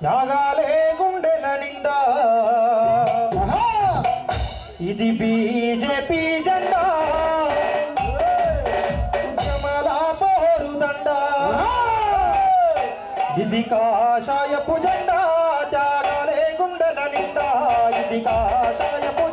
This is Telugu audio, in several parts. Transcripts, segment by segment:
త్యాగాలే గుండెల నిండా. ఇది బీజేపీ జెండా. ఉద్యమలా పోరు పోరుదండ ఇది కాషాయపు జెండా. త్యాగాలే గుండెల నిండా. ఇది కాషాయపు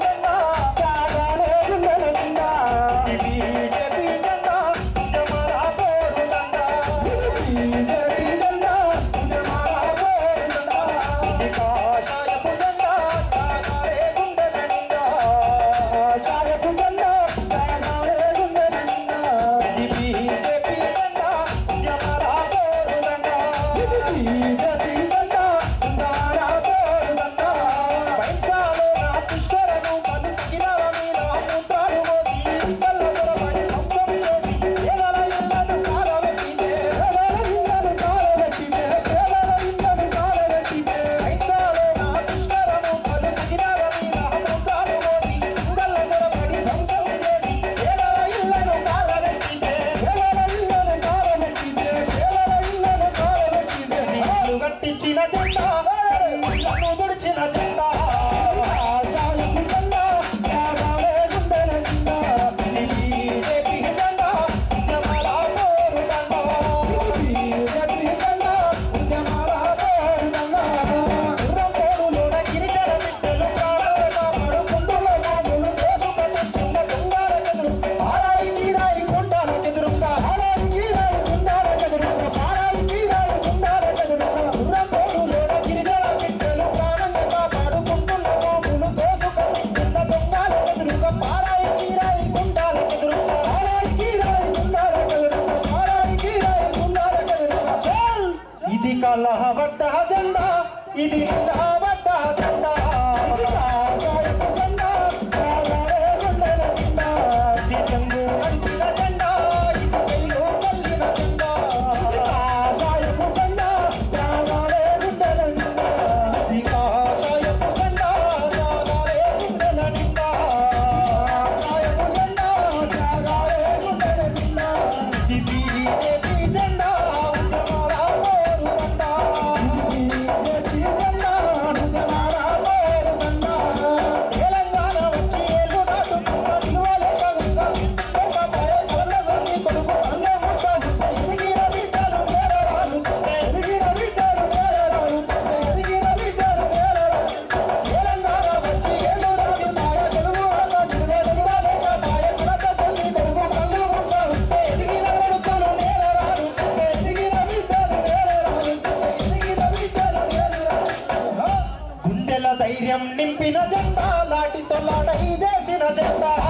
ఇది వట్ట చెప్పిన జెండా లాటితో లాడై చేసిన జెండా.